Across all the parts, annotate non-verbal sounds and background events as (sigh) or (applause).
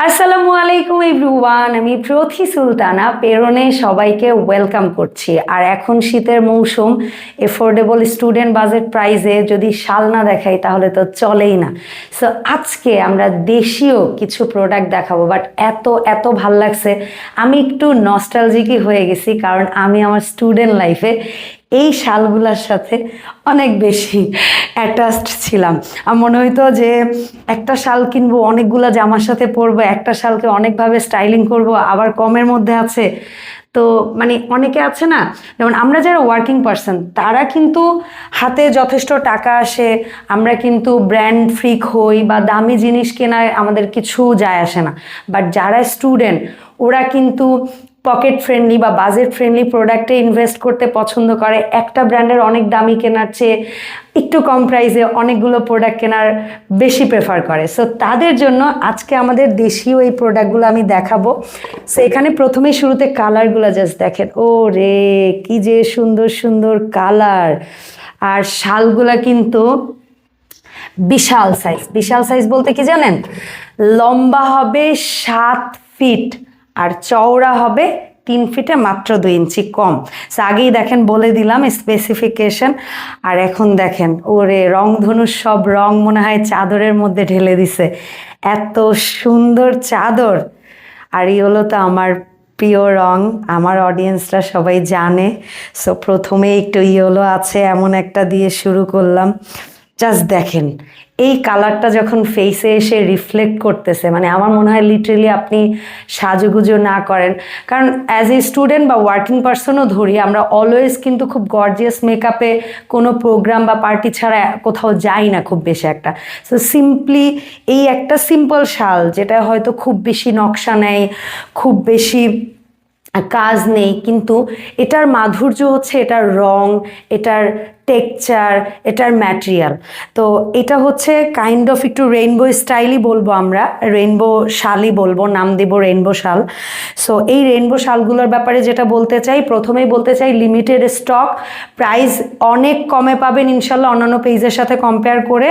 আসসালামু আলাইকুম এভরিওয়ান, আমি প্রথি সুলতানা, পেরনে সবাইকে ওয়েলকাম করছি। আর এখন শীতের মৌসুম এফোর্ডেবল স্টুডেন্ট বাজেট প্রাইজে যদি শাল না দেখাই তাহলে তো চলেই না। সো আজকে আমরা দেশীয় কিছু প্রোডাক্ট দেখাবো বাট এত এত ভালো লাগছে। আমি একটু নস্টালজিকই হয়ে গেছি, কারণ আমি আমার স্টুডেন্ট লাইফে এই শালগুলোর সাথে অনেক বেশি অ্যাটাচড ছিলাম। আমার মনে হইতো যে একটা শাল কিনবো, অনেকগুলো জামার সাথে পরবো, একটা শালকে অনেকভাবে স্টাইলিং করব, আবার কমের মধ্যে আছে। তো মানে অনেকে আছে না, যেমন আমরা যারা ওয়ার্কিং পার্সন তারা কিন্তু হাতে যথেষ্ট টাকা আসে, আমরা কিন্তু ব্র্যান্ড ফ্রিক হই বা দামি জিনিস কেনায় আমাদের কিছু যায় আসে না। বাট যারা স্টুডেন্ট ওরা কিন্তু পকেট ফ্রেন্ডলি বা বাজেট ফ্রেন্ডলি প্রোডাক্টে ইনভেস্ট করতে পছন্দ করে। একটা ব্র্যান্ডের অনেক দামি কেনার চেয়ে একটু কম প্রাইসে অনেকগুলো প্রোডাক্ট কেনার বেশি প্রেফার করে। সো তাদের জন্য আজকে আমাদের দেশীয় এই প্রোডাক্টগুলো আমি দেখাবো। সো এখানে প্রথমেই শুরুতে কালারগুলো জাস্ট দেখেন। ও রে কি যে সুন্দর সুন্দর কালার আর শালগুলা কিন্তু বিশাল সাইজ বিশাল সাইজ বলতে কি জানেন? লম্বা হবে সাত ফিট আর চওড়া হবে তিন ফিটে মাত্র দুই ইঞ্চি কম। So, আগেই দেখেন বলে দিলাম স্পেসিফিকেশন আর এখন দেখেন ওরে রংধনুর সব রং মনে হয় চাদরের মধ্যে ঢেলে দিছে। এত সুন্দর চাদর। আর এই হলো তো আমার প্রিয় রং আমার অডিয়েন্সরা সবাই জানে। সো প্রথমে একটু ইয়েলো আছে এমন একটা দিয়ে শুরু করলাম। জাস্ট দেখেন, এই কালারটা যখন ফেসে এসে রিফ্লেক্ট করতেছে মানে আমার মনে হয় লিটারেলি আপনি সাজুগুজো না করেন। কারণ অ্যাজ এ স্টুডেন্ট বা ওয়ার্কিং পার্সনও ধরি, আমরা অলওয়েজ কিন্তু খুব গর্জিয়াস মেকআপে কোনো প্রোগ্রাম বা পার্টি ছাড়া কোথাও যাই না খুব বেশি একটা। সো সিম্পলি এই একটা সিম্পল শাল, যেটা হয়তো খুব বেশি নকশা নেয়, খুব বেশি কাজ নেই, কিন্তু এটার মাধুর্য হচ্ছে, এটার রং, এটার টেক্সচার এটার ম্যাটেরিয়াল তো এটা হচ্ছে কাইন্ড অফ একটু রেইনবো স্টাইলই বলব আমরা রেইনবো শালই বলব, নাম দেব রেইনবো শাল। সো এই রেইনবো শালগুলোর ব্যাপারে যেটা বলতে চাই, প্রথমেই বলতে চাই লিমিটেড স্টক প্রাইস অনেক কমে পাবেন ইনশাল্লাহ অন্যান্য পেজের সাথে কম্পেয়ার করে।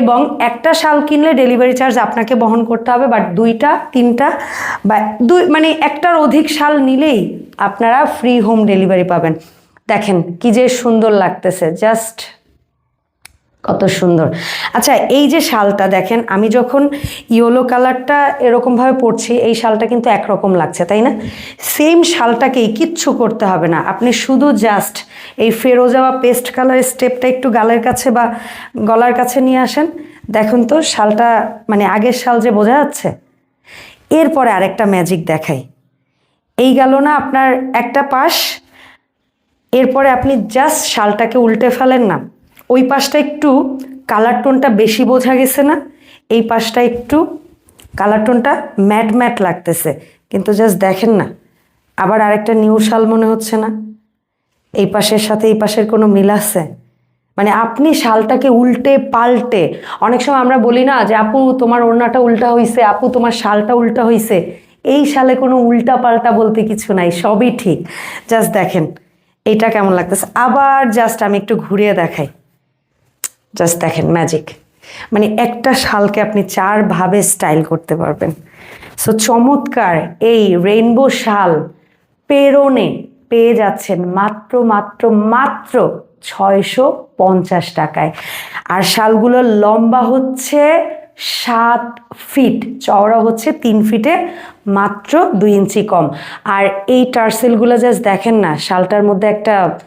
এবং একটা শাল কিনলে ডেলিভারি চার্জ আপনাকে বহন করতে হবে বাট দুইটা, তিনটা, বা দুই মানে একটার অধিক শাল নিলেই আপনারা ফ্রি হোম ডেলিভারি পাবেন। দেখেন কি যে সুন্দর লাগতেছে জাস্ট কত সুন্দর। আচ্ছা এই যে শালটা দেখেন, আমি যখন ইয়েলো কালারটা এরকমভাবে পরছি, এই শালটা কিন্তু একরকম লাগছে, তাই না? সেম শালটাকেই কিচ্ছু করতে হবে না। আপনি শুধু জাস্ট এই ফেরোজা বা পেস্ট কালারের স্টেপটা একটু গালের কাছে বা গলার কাছে নিয়ে আসেন। দেখুন তো, শালটা মানে আগের শাল যে বোঝা যাচ্ছে। এরপরে আরেকটা ম্যাজিক দেখাই। এই গেল না আপনার একটা পাশ এরপরে আপনি জাস্ট শালটাকে উল্টে ফেলেন না। ওই পাশটা একটু কালার টোনটা বেশি বোঝা গেছে না, এই পাশটা একটু কালার টোনটা ম্যাট ম্যাট লাগতেছে। কিন্তু জাস্ট দেখেন না, আবার আরেকটা নিউ শাল মনে হচ্ছে না। এই পাশের সাথে এই পাশের কোনো মিল আছে? মানে আপনি শালটাকে উল্টে পাল্টে, অনেক সময় আমরা বলি না যে, আপু, তোমার ওড়নাটা উল্টা হইছে, আপু, তোমার শালটা উল্টা হইছে। এই শালে কোনো উল্টা পাল্টা বলতে কিছু নাই, সবই ঠিক। জাস্ট দেখেন এইটা কেমন লাগতেছে? আবার জাস্ট আমি একটু ঘুরিয়ে দেখাই। জাস্ট দেখেন ম্যাজিক মানে একটা শালকে আপনি চারভাবে স্টাইল করতে পারবেন। সো চমৎকার এই রেইনবো শাল পেরোনে পেয়ে যাচ্ছেন মাত্র মাত্র মাত্র ছয়শো পঞ্চাশ টাকায়। আর শালগুলোর লম্বা হচ্ছে সাত ফিট চওড়া হচ্ছে তিন ফিটে মাত্র দুই ইঞ্চি কম। আর এই টার্সেলগুলো জাস্ট দেখেন না, শালটার মধ্যে একটা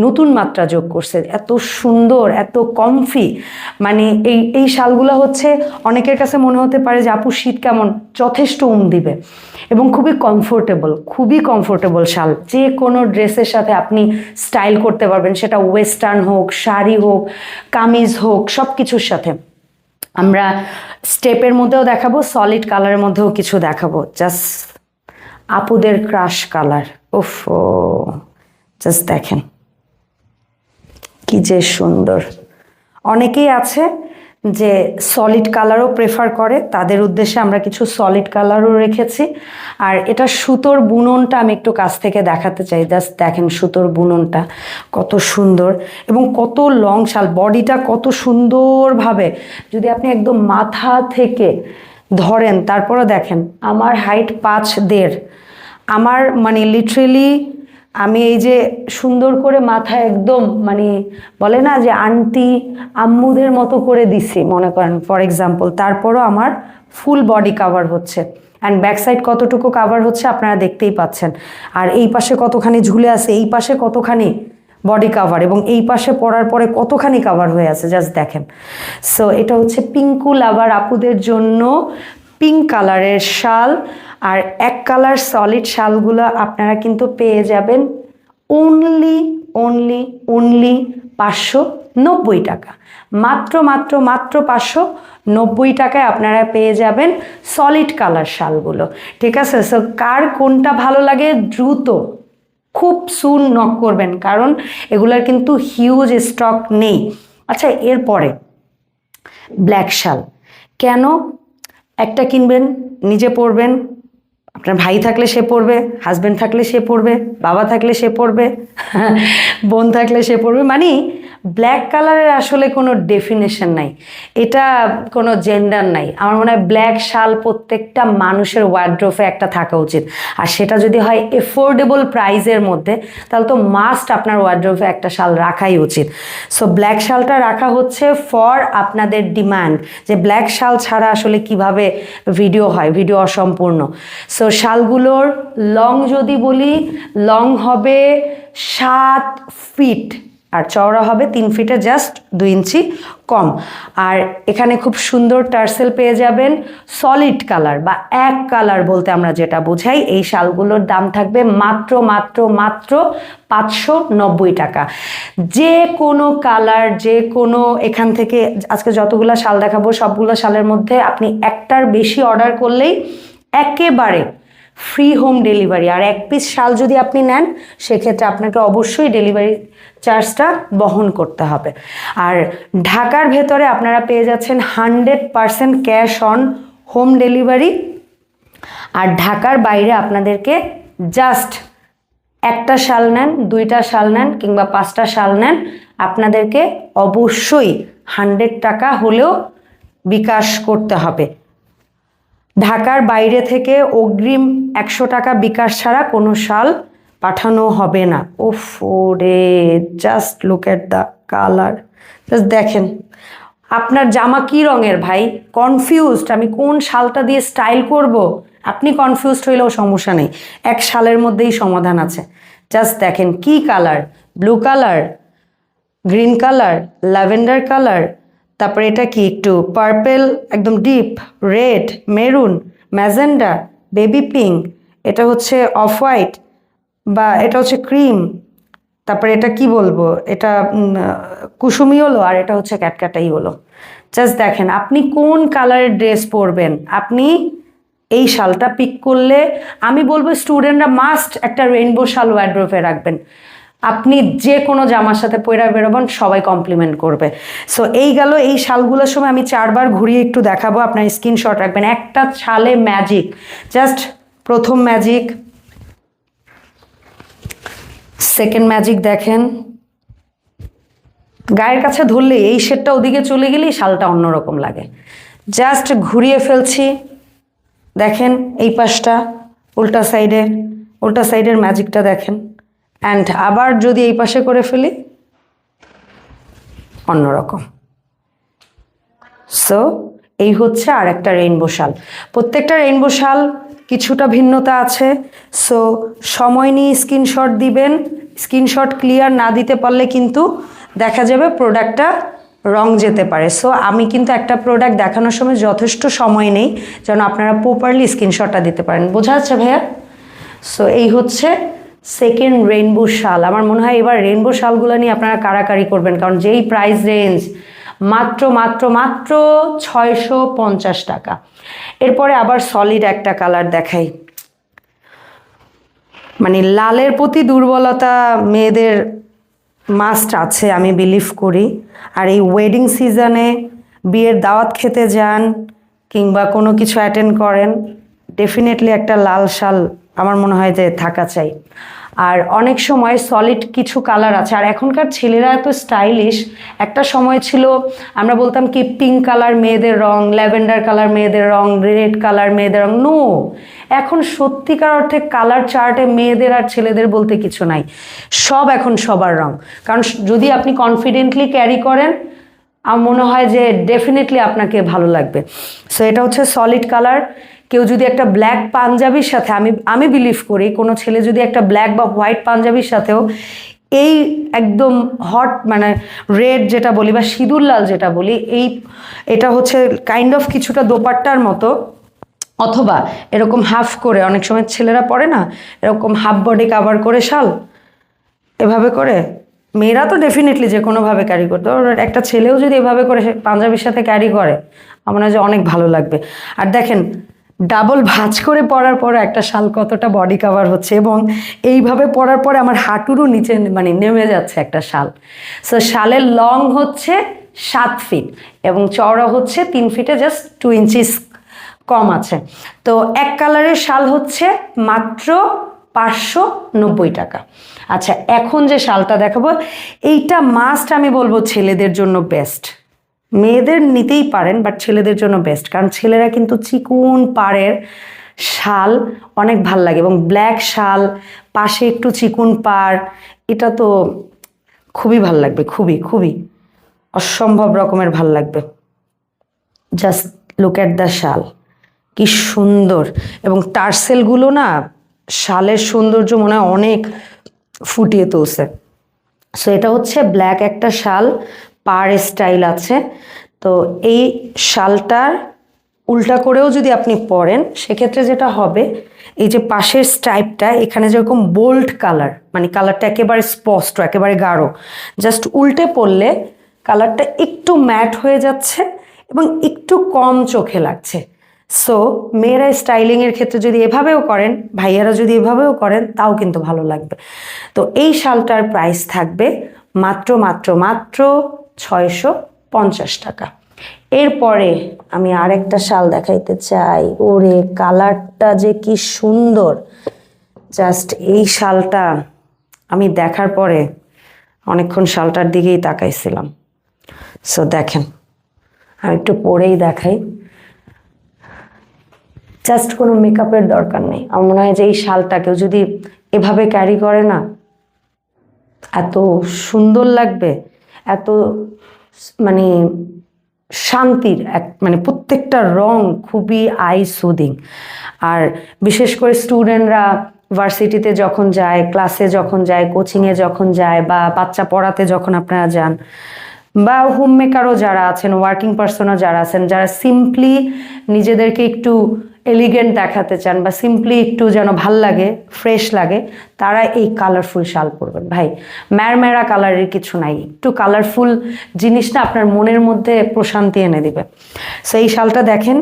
নতুন মাত্রা যোগ করছে। এত সুন্দর, এত কমফি মানে এই এই শালগুলো হচ্ছে, অনেকের কাছে মনে হতে পারে যে, আপু, শীত কেমন? যথেষ্ট উম দিবে। এবং খুবই কমফোর্টেবল খুবই কমফোর্টেবল শাল। যে কোনো ড্রেসের সাথে আপনি স্টাইল করতে পারবেন, সেটা ওয়েস্টার্ন হোক, শাড়ি হোক, কামিজ হোক সব কিছুর সাথে। আমরা স্টেপের মধ্যেও দেখাবো সলিড কালারের মধ্যেও কিছু দেখাবো। জাস্ট আপুদের ক্রাশ কালার উফ জাস্ট দেখেন। কি যে সুন্দর। অনেকেই আছে যে সলিড কালারও প্রেফার করে, তাদের উদ্দেশ্যে আমরা কিছু সলিড কালারও রেখেছি। আর এটা সুতোর বুননটা আমি একটু কাছ থেকে দেখাতে চাই। জাস্ট দেখেন সুতোর বুননটা কত সুন্দর এবং কত লং শাল, বডিটা কত সুন্দরভাবে। যদি আপনি একদম মাথা থেকে ধরেন তারপরে দেখেন, আমার হাইট পাঁচ দেড়। আমার মানে লিটারেলি আমি এই যে সুন্দর করে মাথা একদম মানে বলে না যে আন্টি আম্মুদের মতো করে দিছি, মনে করেন ফর এক্সাম্পল তারপরও আমার ফুল বডি কাভার হচ্ছে। অ্যান্ড ব্যাক সাইড কতটুকু কাভার হচ্ছে আপনারা দেখতেই পাচ্ছেন। আর এই পাশে কতখানি ঝুলে আছে, এই পাশে কতখানি বডি কাভার এবং এই পাশে পড়ার পরে কতখানি কাভার হয়ে আছে জাস্ট দেখেন। সো এটা হচ্ছে পিঙ্কু লাভার আপুদের জন্য পিঙ্ক কালারের শাল আর এক কালার সলিড শালগুলো আপনারা কিন্তু পেয়ে যাবেন অনলি অনলি অনলি পাঁচশো নব্বই টাকা। মাত্র মাত্র মাত্র পাঁচশো নব্বই টাকায় আপনারা পেয়ে যাবেন সলিড কালার শালগুলো। ঠিক আছে? সো কার কোনটা ভালো লাগে দ্রুত খুব সুন নক করবেন, কারণ এগুলার কিন্তু হিউজ স্টক নেই। আচ্ছা এরপরে ব্ল্যাক শাল। কেন একটা কিনবেন নিজে পরবেন আপনার ভাই থাকলে সে পড়বে হাজব্যান্ড থাকলে সে পড়বে, বাবা থাকলে সে পড়বে, (laughs) বোন থাকলে সে পড়বে। মানে ব্ল্যাক কালারের আসলে কোনো ডেফিনেশন নাই। এটা কোনো জেন্ডার নাই। আমার মনে হয় ব্ল্যাক শাল প্রত্যেকটা মানুষের ওয়ার্ড্রোফে একটা থাকা উচিত। আর সেটা যদি হয় এফোর্ডেবল প্রাইজের মধ্যে, তাহলে তো মাস্ট আপনার ওয়ার্ড্রোফে একটা শাল রাখাই উচিত। সো ব্ল্যাক শালটা রাখা হচ্ছে ফর আপনাদের ডিমান্ড যে ব্ল্যাক শাল ছাড়া আসলে কীভাবে ভিডিও হয় ভিডিও অসম্পূর্ণ। সো শালগুলোর লং যদি বলি, লং হবে সাত ফিট আর চওড়া হবে তিন ফিটে জাস্ট দুই ইঞ্চি কম। আর এখানে খুব সুন্দর টার্সেল পেয়ে যাবেন সলিড কালার বা এক কালার বলতে আমরা যেটা বোঝাই, এই শালগুলোর দাম থাকবে মাত্র মাত্র মাত্র পাঁচশো নব্বই টাকা। যে কোনো কালার, যে কোনো এখান থেকে আজকে যতগুলো শাল দেখাবো, সবগুলো শালের মধ্যে আপনি একটার বেশি অর্ডার করলেই একেবারে ফ্রি হোম ডেলিভারি আর এক পিস শাল যদি আপনি নেন, সেক্ষেত্রে আপনাকে অবশ্যই ডেলিভারি চার্জটা বহন করতে হবে। আর ঢাকার ভেতরে আপনারা পেয়ে যাচ্ছেন hundred percent cash on home delivery আর ঢাকার বাইরে আপনাদেরকে জাস্ট একটা শাল নেন, দুইটা শাল নেন, কিংবা পাঁচটা শাল নেন, আপনাদেরকে অবশ্যই হান্ড্রেড টাকা হলেও বিকাশ করতে হবে। ঢাকার বাইরে থেকে অগ্রিম একশো টাকা বিকাশ ছাড়া কোনো শাল পাঠানো হবে না। ওফ রে just look at the colour just দেখেন, আপনার জামা কি রঙের ভাই? কনফিউজড আমি কোন শালটা দিয়ে স্টাইল করব? আপনি কনফিউজড হইলেও সমস্যা নেই, এক শালের মধ্যেই সমাধান আছে। জাস্ট দেখেন, কি colour blue colour green colour lavender colour তারপরে এটা কি একটু পার্পেল একদম deep red maroon magenta baby pink এটা হচ্ছে অফ হোয়াইট বা এটা হচ্ছে ক্রিম তারপরে এটা কি বলব? এটা কুসুমি হলো আর এটা হচ্ছে ক্যাটকাটাই হলো জাস্ট দেখেন, আপনি কোন কালারের ড্রেস পরবেন? আপনি এই শালটা পিক করলে, আমি বলব স্টুডেন্টরা মাস্ট একটা রেইনবো শাল ওয়ার্ড্রোফে রাখবেন। আপনি যে কোনো জামার সাথে পয়রা বেরোবেন, সবাই কমপ্লিমেন্ট করবে। সো এই গেল এই শালগুলোর সময় আমি চারবার ঘুরিয়ে একটু দেখাবো, আপনার স্ক্রিনশট রাখবেন। একটা শালে ম্যাজিক জাস্ট প্রথম ম্যাজিক সেকেন্ড ম্যাজিক দেখেন। গায়ের কাছে ধরলে এই শেডটা ওদিকে চলে গেলেই শালটা অন্যরকম লাগে। জাস্ট ঘুরিয়ে ফেলছি, দেখেন এই পাশটা, উল্টা সাইডে উল্টা সাইডের ম্যাজিকটা দেখেন। অ্যান্ড আবার যদি এই পাশে করে ফেলি, অন্যরকম। সো এই হচ্ছে আর একটা রেইনবো শাল। প্রত্যেকটা রেইনবো শাল কিছুটা ভিন্নতা আছে। সো সময় নিয়ে স্ক্রিনশট দিবেন। স্ক্রিনশট ক্লিয়ার না দিতে পারলে কিন্তু দেখা যাবে প্রোডাক্টটা রং যেতে পারে। সো আমি কিন্তু একটা প্রোডাক্ট দেখানোর সময় যথেষ্ট সময় নেই। যেন আপনারা প্রপারলি স্ক্রিনশটটা দিতে পারেন। বোঝা যাচ্ছে ভাইয়া? সো এই হচ্ছে সেকেন্ড রেইনবো শাল। আমার মনে হয় এবার রেইনবো শালগুলো নিয়ে আপনারা কারাকারি করবেন, কারণ যেই প্রাইস রেঞ্জ মাত্র মাত্র মাত্র ছয়শো পঞ্চাশ টাকা। এরপরে আবার সলিড একটা কালার দেখাই। মানে লালের প্রতি দুর্বলতা মেয়েদের মাস্ট আছে, আমি বিলিভ করি। আর এই ওয়েডিং সিজনে বিয়ের দাওয়াত খেতে যান কিংবা কোনো কিছু অ্যাটেন্ড করেন ডেফিনেটলি একটা লাল শাল আমার মনে হয় যে থাকা চাই। আর অনেক সময় সলিড কিছু কালার আছে। আর এখনকার ছেলেরা এত স্টাইলিশ একটা সময় ছিল, আমরা বলতাম কি পিঙ্ক কালার মেয়েদের রং ল্যাভেন্ডার কালার মেয়েদের রং রেড কালার মেয়েদের রং। নো এখন সত্যিকার অর্থে কালার চার্টে মেয়েদের আর ছেলেদের বলতে কিছু নাই। সব এখন সবার রং। কারণ যদি আপনি কনফিডেন্টলি ক্যারি করেন, আমার মনে হয় যে ডেফিনেটলি আপনাকে ভালো লাগবে। সো এটা হচ্ছে সলিড কালার কেউ যদি একটা ব্ল্যাক পাঞ্জাবির সাথে, আমি আমি বিলিভ করি, কোনো ছেলে যদি একটা ব্ল্যাক বা হোয়াইট পাঞ্জাবির সাথেও এই একদম হট মানে রেড যেটা বলি বা সিঁদুর লাল যেটা বলি, এই, এটা হচ্ছে কাইন্ড অফ কিছুটা দোপাট্টার মতো। অথবা এরকম হাফ করে, অনেক সময় ছেলেরা পরে না, এরকম হাফ বডি কাভার করে শাল, এভাবে করে। মেয়েরা তো ডেফিনেটলি যে কোনোভাবে ক্যারি করতে। একটা ছেলেও যদি এভাবে করে পাঞ্জাবির সাথে ক্যারি করে, আমার যে অনেক ভালো লাগবে। আর দেখেন ডাবল ভাঁজ করে পরার পর একটা শাল কতটা বডি কাভার হচ্ছে এবং এইভাবে পরার পরে আমার হাঁটুরও নিচে মানে নেমে যাচ্ছে একটা শাল। সো শালের লং হচ্ছে সাত ফিট এবং চওড়া হচ্ছে তিন ফিটে জাস্ট টু ইঞ্চিস কম আছে। তো এক কালারের শাল হচ্ছে মাত্র পাঁচশো নব্বই টাকা। আচ্ছা এখন যে শালটা দেখাবো, এইটা মাস্ট আমি বলব ছেলেদের জন্য বেস্ট মেয়েদের নিতেই পারেন বাট ছেলেদের জন্য বেস্ট কারণ ছেলেরা কিন্তু চিকুন পাড়ের শাল অনেক ভালো লাগে এবং ব্ল্যাক শাল, পাশে একটু চিকুন পাড়, এটা তো খুবই ভালো লাগবে, খুবই খুবই। অসম্ভব রকমের ভালো লাগবে। জাস্ট লুক অ্যাট দ্য শাল, কি সুন্দর। এবং টার্সেলগুলো না, শালের সৌন্দর্য মনে হয় অনেক ফুটিয়ে তুলছে। সো এটা হচ্ছে ব্ল্যাক একটা শাল পার স্টাইল আছে। তো এই শালটার উল্টা করেও যদি আপনি পরেন, সেক্ষেত্রে যেটা হবে, এই যে পাশের স্টাইপটা এখানে যেরকম বোল্ড কালার মানে কালারটা একেবারে স্পষ্ট, একেবারে গাঢ়, জাস্ট উল্টে পড়লে কালারটা একটু ম্যাট হয়ে যাচ্ছে এবং একটু কম চোখে লাগছে। সো মেয়েরা স্টাইলিংয়ের ক্ষেত্রে যদি এভাবেও করেন, ভাইয়ারা যদি এভাবেও করেন, তাও কিন্তু ভালো লাগবে। তো এই শালটার প্রাইস থাকবে মাত্র মাত্র মাত্র ছয়শো পঞ্চাশ টাকা। এরপরে আমি আরেকটা শাল দেখাইতে চাই। ওরে, কালারটা যে কি সুন্দর। জাস্ট এই শালটা আমি দেখার পরে অনেকক্ষণ শালটার দিকেই তাকাইছিলাম। সো দেখেন আমি একটু পরেই দেখাই। জাস্ট কোনো মেকআপের দরকার নেই। আমার মনে হয় যে এই শালটা কেউ যদি এভাবে ক্যারি করে না, এত সুন্দর লাগবে। এত মানে শান্তির এক মানে প্রত্যেকটা রং খুবই আই সুদিং আর বিশেষ করে স্টুডেন্টরা ভার্সিটিতে যখন যায় ক্লাসে যখন যায় কোচিংয়ে যখন যায় বা বাচ্চা পড়াতে যখন আপনারা যান বা হোম মেকারও যারা আছেন ওয়ার্কিং পার্সনও যারা আছেন, যারা সিম্পলি নিজেদেরকে একটু এলিগেন্ট দেখাতে চান বা সিম্পলি একটু যেন ভালো লাগে ফ্রেশ লাগে, তারা এই কালারফুল শাল পরবেন। ভাই ম্যারমেরা কালারের কিছু নাই। একটু কালারফুল জিনিসটা আপনার মনের মধ্যে প্রশান্তি এনে দিবে। সো এই শালটা দেখেন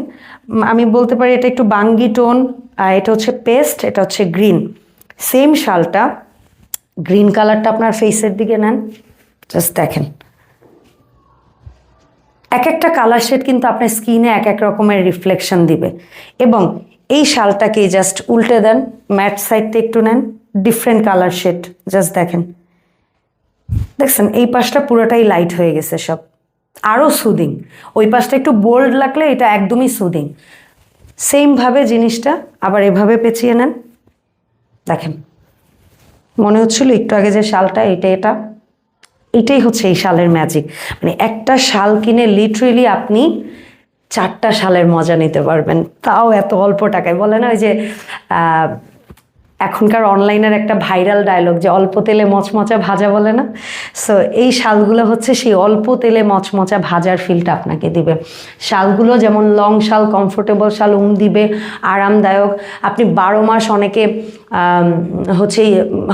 আমি বলতে পারি এটা একটু বাঙ্গি টোন এটা হচ্ছে পেস্ট, এটা হচ্ছে গ্রিন। সেম শালটা গ্রিন কালারটা আপনার ফেসের দিকে নেন। জাস্ট দেখেন। এক একটা কালার শেড কিন্তু আপনার স্কিনে এক এক রকমের রিফ্লেকশন দিবে। এবং এই শালটাকে জাস্ট উল্টে দেন ম্যাট সাইডটা একটু নেন ডিফারেন্ট কালার শেড জাস্ট দেখেন। দেখছেন, এই পাশটা পুরোটাই লাইট হয়ে গেছে সব। আরও সুদিং ওই পাশটা একটু বোল্ড লাগলে এটা একদমই সুদিং সেমভাবে জিনিসটা আবার এভাবে পেঁচিয়ে নেন। দেখেন, মনে হচ্ছিল একটু আগে যে শালটা এটা এটা। এটাই হচ্ছে এই শালের ম্যাজিক মানে একটা শাল কিনে লিটারেলি আপনি চারটা শালের মজা নিতে পারবেন। তাও এত অল্প টাকায়। বলে না ওই যে এখনকার অনলাইনের একটা ভাইরাল ডায়লগ যে অল্প তেলে মচমচা ভাজা বলে না? সো এই শালগুলো হচ্ছে সেই অল্প তেলে মচমচা ভাজার ফিলটা আপনাকে দিবে। শালগুলো যেমন লং শাল কমফোর্টেবল শাল, উম দিবে, আরামদায়ক। আপনি বারো মাস অনেকে হচ্ছে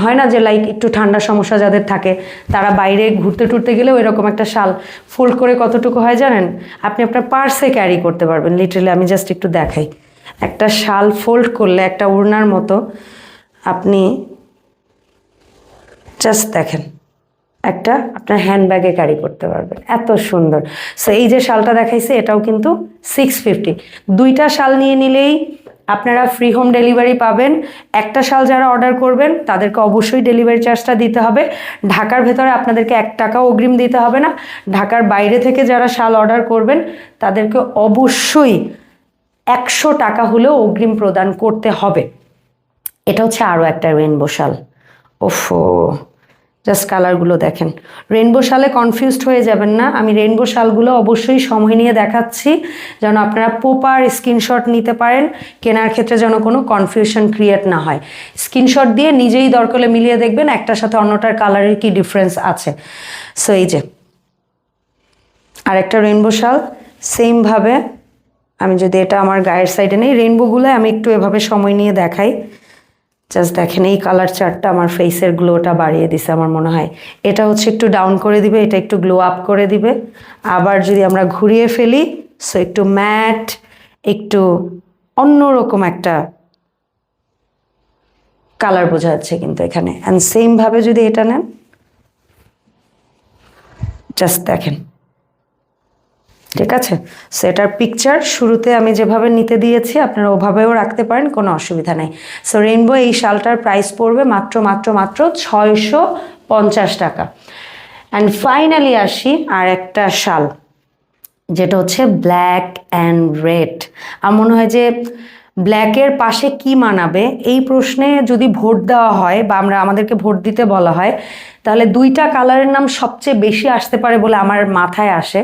হয় না যে লাইক একটু ঠান্ডা সমস্যা যাদের থাকে, তারা বাইরে ঘুরতে টুরতে গেলেও এরকম একটা শাল ফোল্ড করে কতটুকু হয় জানেন? আপনি আপনার পার্সে ক্যারি করতে পারবেন। লিটারেলি আমি জাস্ট একটু দেখাই। একটা শাল ফোল্ড করলে একটা উড়নার মতো আপনি জাস্ট দেখেন, একটা আপনার হ্যান্ডব্যাগে ক্যারি করতে পারবেন, এত সুন্দর। সো এই যে শালটা দেখাইছে, এটাও কিন্তু সিক্স ফিফটি দুইটা শাল নিয়ে নিলেই আপনারা ফ্রি হোম ডেলিভারি পাবেন। একটা শাল যারা অর্ডার করবেন, তাদেরকে অবশ্যই ডেলিভারি চার্জটা দিতে হবে। ঢাকার ভেতরে আপনাদেরকে এক টাকাও অগ্রিম দিতে হবে না। ঢাকার বাইরে থেকে যারা শাল অর্ডার করবেন, তাদেরকে অবশ্যই একশো টাকা হলেও অগ্রিম প্রদান করতে হবে। এটা হচ্ছে আরও একটা রেনবো শাল। ওফো জাস্ট কালারগুলো দেখেন। রেনবো শালে কনফিউজড হয়ে যাবেন না। আমি রেনবো শালগুলো অবশ্যই সময় নিয়ে দেখাচ্ছি, যেন আপনারা প্রপার স্ক্রিনশট নিতে পারেন। কেনার ক্ষেত্রে যেন কোনো কনফিউশন ক্রিয়েট না হয়। স্ক্রিনশট দিয়ে নিজেই দরকলে মিলিয়ে দেখবেন, একটার সাথে অন্যটার কালারের কি ডিফারেন্স আছে। সো এই যে, আরেকটা রেনবো শাল সেমভাবে আমি যদি এটা আমার গায়ের সাইডে নেই রেনবোগুলো আমি একটু এভাবে সময় নিয়ে দেখাই। জাস্ট দেখেন, এই কালার চার্টটা আমার ফেসের গ্লোটা বাড়িয়ে দিছে, আমার মনে হয়। এটা হচ্ছে একটু ডাউন করে দিবে, এটা একটু গ্লো আপ করে দিবে। আবার যদি আমরা ঘুরিয়ে ফেলি সো একটু ম্যাট একটু অন্যরকম একটা কালার বোঝা যাচ্ছে কিন্তু এখানে। অ্যান্ড সেমভাবে যদি এটা নেন জাস্ট দেখেন। ঠিক আছে? সো এটার পিকচার শুরুতে আমি যেভাবে নিতে দিয়েছি, আপনারা ওভাবেও রাখতে পারেন, কোনো অসুবিধা নেই। সো রেইনবো এই শালটার প্রাইস পড়বে মাত্র মাত্র মাত্র ছয়শো পঞ্চাশ টাকা। অ্যান্ড ফাইনালি আসি আর একটা শাল, যেটা হচ্ছে ব্ল্যাক অ্যান্ড রেড আমার মনে হয় যে ব্ল্যাকের পাশে কি মানাবে, এই প্রশ্নে যদি ভোট দেওয়া হয় বা আমরা আমাদেরকে ভোট দিতে বলা হয় তাহলে দুইটা কালারের নাম সবচেয়ে বেশি আসতে পারে বলে আমার মাথায় আসে।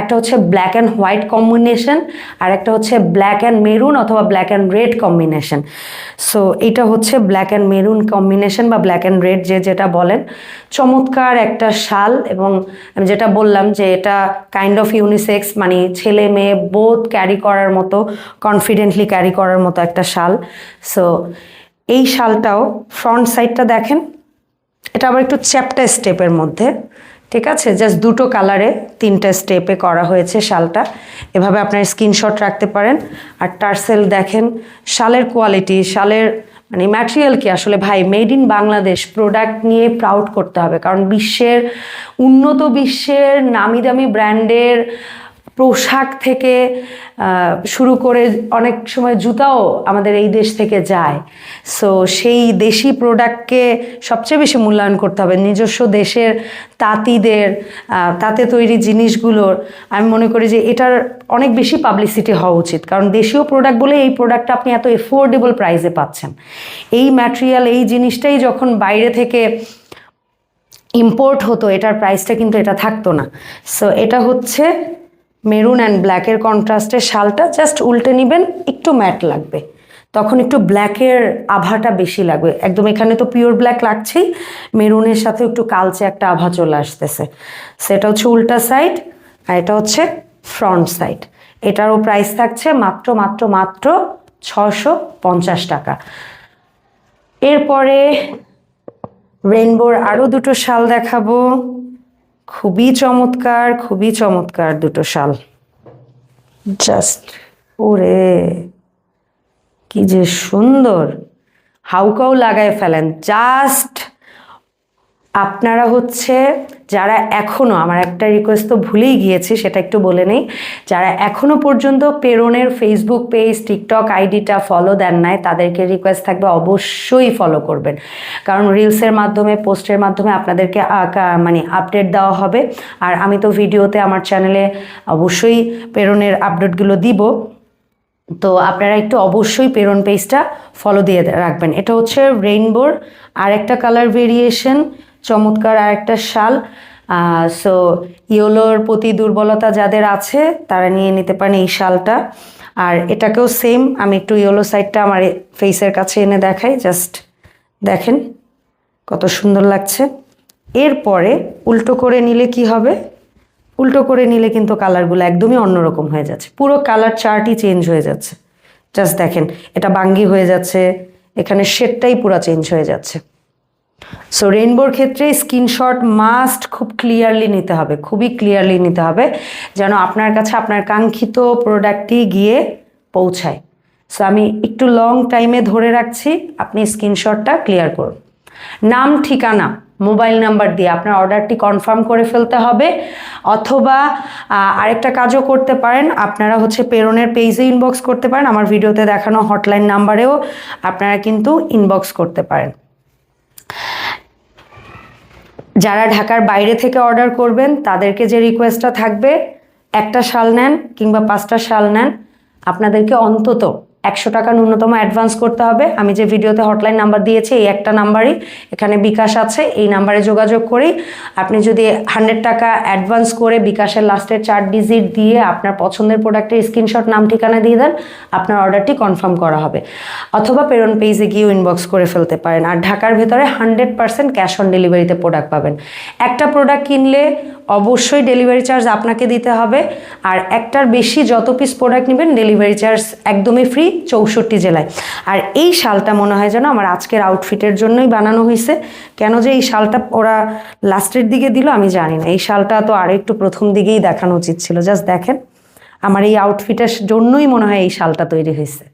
একটা হচ্ছে ব্ল্যাক অ্যান্ড হোয়াইট কম্বিনেশন আর একটা হচ্ছে ব্ল্যাক অ্যান্ড মেরুন অথবা black and red combination so এটা হচ্ছে ব্ল্যাক অ্যান্ড মেরুন কম্বিনেশন বা ব্ল্যাক অ্যান্ড রেড যে যেটা বলেন। চমৎকার একটা শাল এবং আমি যেটা বললাম যে এটা কাইন্ড অফ ইউনিসেক্স মানে ছেলে মেয়ে বোধ ক্যারি করার মতো কনফিডেন্টলি ক্যারি করার মতো একটা শাল। সো এই শালটাও ফ্রন্ট সাইডটা দেখেন। এটা আবার একটু চ্যাপ্টা স্টেপের মধ্যে, ঠিক আছে? জাস্ট দুটো কালারে তিনটা স্টেপে করা হয়েছে শালটা। এভাবে আপনার স্ক্রিনশট রাখতে পারেন। আর টার্সেল দেখেন, শালের কোয়ালিটি শালের মানে ম্যাটেরিয়াল কি? আসলে ভাই মেড ইন বাংলাদেশ প্রোডাক্ট নিয়ে প্রাউড করতে হবে। কারণ বিশ্বের, উন্নত বিশ্বের নামি দামি ব্র্যান্ডের পোশাক থেকে শুরু করে অনেক সময় জুতাও আমাদের এই দেশ থেকে যায়। সো সেই দেশি প্রোডাক্টকে সবচেয়ে বেশি মূল্যায়ন করতে হবে। নিজস্ব দেশের তাঁতিদের তাঁতে তৈরি জিনিসগুলোর, আমি মনে করি যে এটার অনেক বেশি পাবলিসিটি হওয়া উচিত। কারণ দেশীয় প্রোডাক্ট বলে এই প্রোডাক্টটা আপনি এত এফোর্ডেবল প্রাইসে পাচ্ছেন। এই ম্যাটেরিয়াল এই জিনিসটাই যখন বাইরে থেকে ইম্পোর্ট হতো, এটার প্রাইসটা কিন্তু এটা থাকতো না। সো এটা হচ্ছে মেরুন অ্যান্ড ব্ল্যাকের কন্ট্রাস্টের শালটা জাস্ট উল্টে নেবেন, একটু ম্যাট লাগবে। তখন একটু ব্ল্যাকের আভাটা বেশি লাগবে। একদম এখানে তো পিওর ব্ল্যাক লাগছেই, মেরুনের সাথে একটু কালচে একটা আভা চলে আসতেছে। সেটা হচ্ছে উল্টা সাইড আর এটা হচ্ছে ফ্রন্ট সাইড এটারও প্রাইস থাকছে মাত্র মাত্র মাত্র ছশো পঞ্চাশ টাকা। এরপরে রেনবোর আরও দুটো শাল দেখাবো। খুবই চমৎকার খুবই চমৎকার দুটো শাল। জাস্ট ওরে কি যে সুন্দর। হাউকাও লাগায় ফেলেন জাস্ট আপনারা হচ্ছে যারা এখনও আমার একটা রিকোয়েস্ট তো ভুলেই গিয়েছি, সেটা একটু বলে নেই। যারা এখনও পর্যন্ত পেরনের ফেসবুক পেজ টিকটক আইডিটা ফলো দেন নাই, তাদেরকে রিকোয়েস্ট থাকবে, অবশ্যই ফলো করবেন। কারণ রিলসের মাধ্যমে পোস্টের মাধ্যমে আপনাদেরকে মানে আপডেট দেওয়া হবে। আর আমি তো ভিডিওতে আমার চ্যানেলে অবশ্যই পেরনের আপডেটগুলো দিব। তো আপনারা একটু অবশ্যই প্রেরণ পেজটা ফলো দিয়ে রাখবেন। এটা হচ্ছে রেইনবোর আর একটা কালার ভেরিয়েশন চমৎকার আর একটা শাল সো ইয়োলোর প্রতি দুর্বলতা যাদের আছে, তারা নিয়ে নিতে পারেন এই শালটা। আর এটাকেও সেম আমি একটু ইয়োলো সাইডটা আমার ফেসের কাছে এনে দেখাই জাস্ট দেখেন কত সুন্দর লাগছে। এরপরে উল্টো করে নিলে কি হবে? উল্টো করে নিলে কিন্তু কালারগুলো একদমই অন্যরকম হয়ে যাচ্ছে। পুরো কালার চার্টই চেঞ্জ হয়ে যাচ্ছে। জাস্ট দেখেন, এটা বাঙ্গি হয়ে যাচ্ছে, এখানে শেডটাই পুরো চেঞ্জ হয়ে যাচ্ছে। সো রেইনবোর ক্ষেত্রে স্ক্রিনশট মাস্ট খুব ক্লিয়ারলি নিতে হবে, খুবই ক্লিয়ারলি নিতে হবে, যেন আপনার কাছে আপনার কাঙ্ক্ষিত প্রোডাক্টটি গিয়ে পৌঁছায়। সো আমি একটু লং টাইমে ধরে রাখছি, আপনি স্ক্রিনশটটা ক্লিয়ার করুন। নাম, ঠিকানা মোবাইল নাম্বার দিয়ে আপনার অর্ডারটি কনফার্ম করে ফেলতে হবে, অথবা আরেকটা কাজও করতে পারেন, আপনারা হচ্ছে পেরনের পেজে ইনবক্স করতে পারেন, আমার ভিডিওতে দেখানো হটলাইন নাম্বারেও আপনারা কিন্তু ইনবক্স করতে পারেন। যারা ঢাকার বাইরে থেকে অর্ডার করবেন, তাদেরকে যে রিকোয়েস্টটা থাকবে, একটা শাল নেন কিংবা পাঁচটা শাল নেন, আপনাদেরকে অন্তত একশো টাকা ন্যূনতম অ্যাডভান্স করতে হবে। আমি যে ভিডিওতে হটলাইন নাম্বার দিয়েছি, এই একটা নাম্বারই এখানে বিকাশ আছে, এই নাম্বারে যোগাযোগ করি। আপনি যদি হান্ড্রেড টাকা অ্যাডভান্স করে বিকাশের লাস্টের চার ডিজিট দিয়ে আপনার পছন্দের প্রোডাক্টের স্ক্রিনশট নাম, ঠিকানা দিয়ে দেন, আপনার অর্ডারটি কনফার্ম করা হবে। অথবা পেরন পেজে গিয়েও ইনবক্স করে ফেলতে পারেন। আর ঢাকার ভেতরে হান্ড্রেড পার্সেন্ট ক্যাশ অন ডেলিভারিতে প্রোডাক্ট পাবেন। একটা প্রোডাক্ট কিনলে অবশ্যই ডেলিভারি চার্জ আপনাকে দিতে হবে। আর একটার বেশি যত পিস প্রোডাক্ট নেবেন ডেলিভারি চার্জ একদমই ফ্রি চৌষট্টি জেলায়। আর এই শালটা মনে হয় যেন আমার আজকের আউটফিটের জন্যই বানানো হয়েছে কেন যে এই শালটা ওরা লাস্টের দিকে দিল, আমি জানি না। এই শালটা তো আর একটু প্রথম দিকেই দেখানো উচিত ছিল। জাস্ট দেখেন, আমার এই আউটফিটের জন্যই মনে হয় এই শালটা তৈরি হয়েছে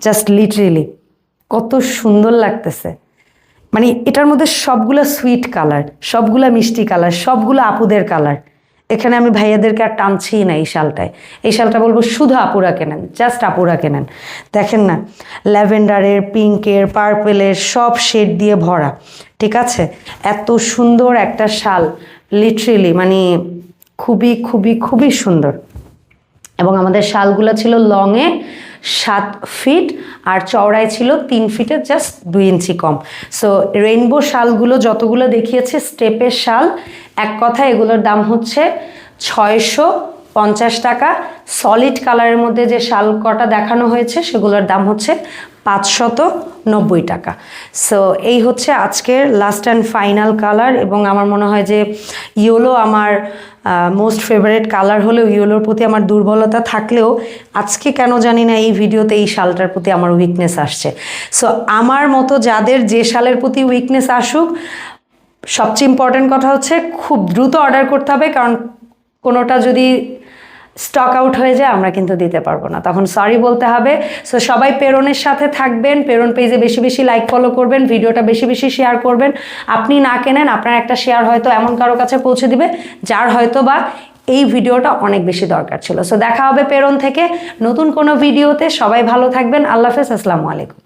জাস্ট লিটারেলি কত সুন্দর লাগতেছে। মানে এটার মধ্যে সবগুলো সুইট কালার সবগুলো মিষ্টি কালার সবগুলো আপুদের কালার এখানে আমি ভাইয়াদেরকে আর টানছি না এই শালটায়। এই শালটা বলব শুধু আপুরা কেনেন জাস্ট আপুরা কেনেন। দেখেন না, ল্যাভেন্ডারের, পিঙ্কের, পার্পেলের সব শেড দিয়ে ভরা, ঠিক আছে? এত সুন্দর একটা শাল লিটারেলি মানে খুবই খুবই খুবই সুন্দর। এবং আমাদের শালগুলো ছিল লংয়ে সাত ফিট আর চওড়ায় ছিল তিন ফিটের জাস্ট দুই ইঞ্চি কম। সো রেইনবো শালগুলো যতগুলো দেখিয়েছে স্টেপের শাল, এক কথা এগুলোর দাম হচ্ছে ছয়শো পঞ্চাশ টাকা। সলিড কালারের মধ্যে যে শাল কটা দেখানো হয়েছে, সেগুলোর দাম হচ্ছে পাঁচশত নব্বই টাকা। সো এই হচ্ছে আজকের লাস্ট অ্যান্ড ফাইনাল কালার এবং আমার মনে হয় যে ইয়োলো আমার মোস্ট ফেভারেট কালার হলেও ইয়োলোর প্রতি আমার দুর্বলতা থাকলেও আজকে কেন জানি না এই ভিডিওতে এই শালটার প্রতি আমার উইকনেস আসছে। সো আমার মতো যাদের যে শালের প্রতি উইকনেস আসুক, সবচেয়ে ইম্পর্ট্যান্ট কথা হচ্ছে খুব দ্রুত অর্ডার করতে হবে কারণ কোনোটা যদি স্টক আউট হয়ে যায়, আমরা কিন্তু দিতে পারব না। তখন সরি বলতে হবে। সো সবাই পেরনের সাথে থাকবেন, পেরন পেজে বেশি বেশি লাইক ফলো করবেন, ভিডিওটা বেশি বেশি শেয়ার করবেন। আপনি না কেনেন, আপনার একটা শেয়ার হয়তো এমন কারও কাছে পৌঁছে দিবে, যার হয়তো বা এই ভিডিওটা অনেক বেশি দরকার ছিল। সো দেখা হবে পেরন থেকে নতুন কোনো ভিডিওতে সবাই ভালো থাকবেন। আল্লাহ হাফেজ। আসসালামু আলাইকুম।